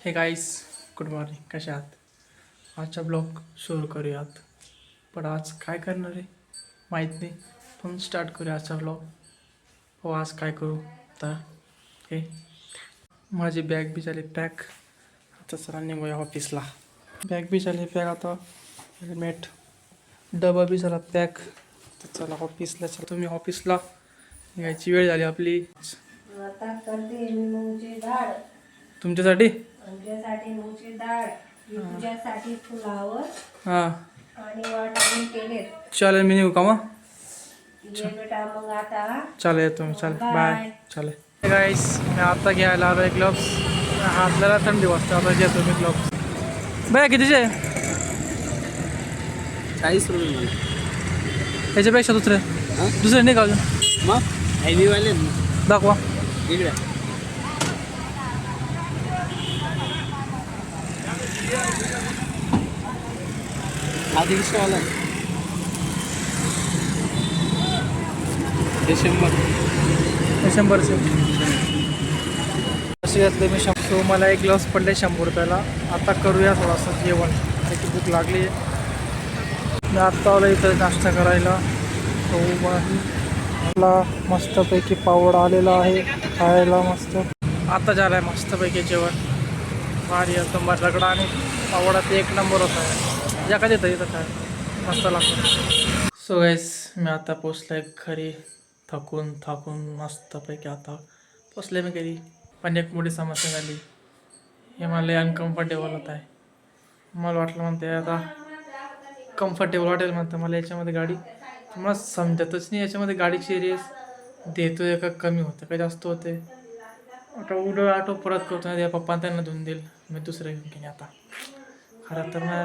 Hey guys good morning कशा आहात? आजचा ब्लॉग सुरू करूयात. पण आज काय करणार आहे? माहीत नाही. पण स्टार्ट करूया आजचा ब्लॉग हो आज काय करू? तर हे. माझी बॅग बी झाली पॅक आता चला निघूया ऑफिसला बॅग बी झाली पॅक आता. हेल्मेट डबा बी झाला पॅक तर चला ऑफिसला चला तुम्ही ऑफिसला निघायची वेळ झाली आपली. तुमच्यासाठी? आमच्यासाठी मूगची डाळ ही तुझ्यासाठी फुलावर हां. आणि वाटाणे केले चालेल मी निघू का मग? ये बेटा मग आता चालेल येतो मी चालेल. बाय चालेल. गाईस मी आता घ्यायला आलो आहे ग्लोव्स हातला थंडी वाजते आता घेतो मी ग्लोव्स बाय कितीचे चाळीस रुपये मला याच्यापेक्षा दुसरे. हां? दुसरे नाही का अजून. मग? हेवीवाले दाखवा. इकडे. हा दीडशेवाला आहे हे शंभर. हे शंभरचे असे घेतले मी शंभर. मला एक ग्लास पडले शंभर रुपयाला. आता करूया थोडासा जेवण. त्याची भूक लागली. मी आत्ता आलो इथं नाश्ता करायला. तो मला मस्तपैकी पावड आलेला आहे. खायला मस्त. आता झालं आहे मस्तपैकी जेवण. भारी एकदम रगडा आणि पावडा ते एक नंबर होता या एका देतं इथं काय? मस्त लागतं. सो गाईस मी आता पोचलो आहे घरी. थकून थकून मस्तपैकी आता पोचले मी घरी. पण एक मोठी समस्या झाली. हे मला अनकम्फर्टेबल होत आहे. मला वाटलं म्हणते आता कम्फर्टेबल वाटेल म्हणतं मला याच्यामध्ये गाडी. मला समजतच नाही याच्यामध्ये गाडीची रेस. देतोय का कमी होतं का जास्त होते आता उडं आटो परत करतो ना त्या पप्पा त्यांना धुवून देईल. मी दुसरं घेऊन घेईन आता. खरं तर ना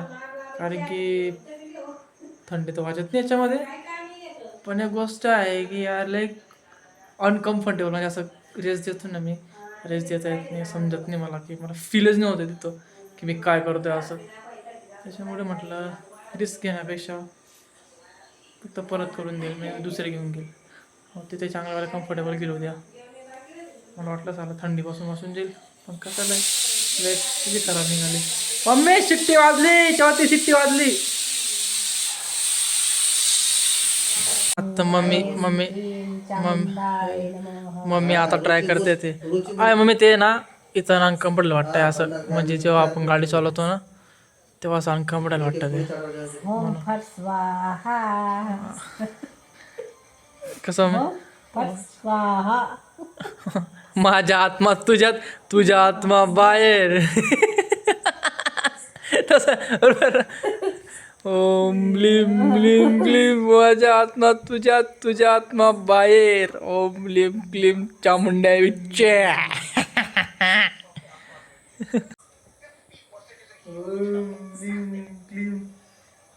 कारण की थंडी तर वाजत नाही याच्यामध्ये. पण एक गोष्ट आहे की यार लाईक अनकम्फर्टेबल म्हणजे असं रेस देतो ना मी. रेस देता येत नाही समजत नाही मला की मला फीलच नाही होतं तिथं की मी काय करतोय असं. त्याच्यामुळे म्हटलं रिस्क घेण्यापेक्षा फक्त परत करून देईल मी दुसरे घेऊन घेईल. हो तिथे चांगल्या वेळेला कम्फर्टेबल गेलो द्या. मला वाटलं झालं थंडीपासून बसून जाईल पण कसं लाईक लाइट किती खराब निघाली. मम्मी शिट्टी वाजली. चौथी शिट्टी वाजली. आता मम्मी मम्मी मम्मी मम्मी आता ट्राय करते ते. आहे मम्मी ते ना इथं अनकम्फर्टेबल वाटतंय असं. म्हणजे जेव्हा आपण गाडी चालवतो ना तेव्हा असं अनकम्फर्टेबल वाटतं ते. कसं माझ्या आत्मा तुझ्यात तुझ्या आत्मा बाहेर. ओम लिम लिम ग्लीम माझ्या आत्मा तुझ्या तुझ्या आत्मा बाहेर. ओम लिम ग्लीम चामुंड्या विच्चे ओम लिम ग्लीम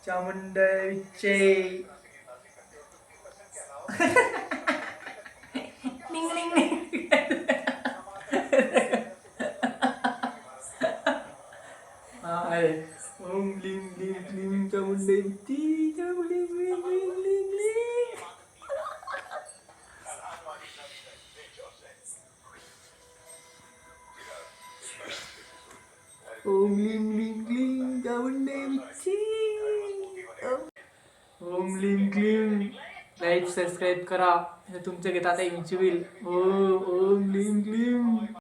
चामुंड्या विच्चे आहे ओम लिम लिम लिम चामुंडे ती चामुंडे लिम लिम लिम लिम ओम लिम लिम लिम चामुंडे ओम लिम क्लीम लाईक सबस्क्राईब करा. हे तुमच्या आता इंची होईल ओ ओम लिम क्लीम